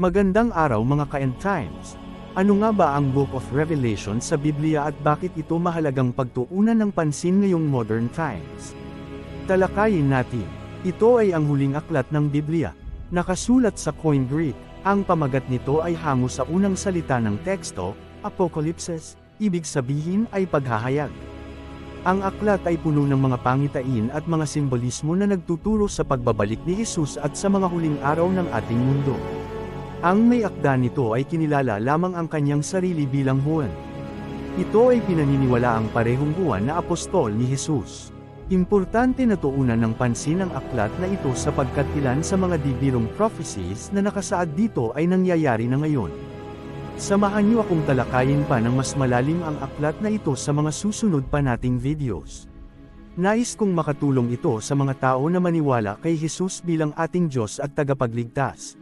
Magandang araw mga ka-end times. Ano nga ba ang Book of Revelation sa Biblia at bakit ito mahalagang pagtuunan ng pansin ngayong modern times? Talakayin natin. Ito ay ang huling aklat ng Biblia. Nakasulat sa Koine Greek. Ang pamagat nito ay hango sa unang salita ng teksto, Apocalypses, ibig sabihin ay paghahayag. Ang aklat ay puno ng mga pangitain at mga simbolismo na nagtuturo sa pagbabalik ni Jesus at sa mga huling araw ng ating mundo. Ang may akda nito ay kinilala lamang ang kanyang sarili bilang Juan. Ito ay pinaniniwala ang parehong Juan na apostol ni Jesus. Importante na tuunan ng pansin ang aklat na ito sapagkat ilan sa mga dibirong prophecies na nakasaad dito ay nangyayari na ngayon. Samahan niyo akong talakayin pa ng mas malalim ang aklat na ito sa mga susunod pa nating videos. Nais kong makatulong ito sa mga tao na maniwala kay Jesus bilang ating Diyos at tagapagligtas.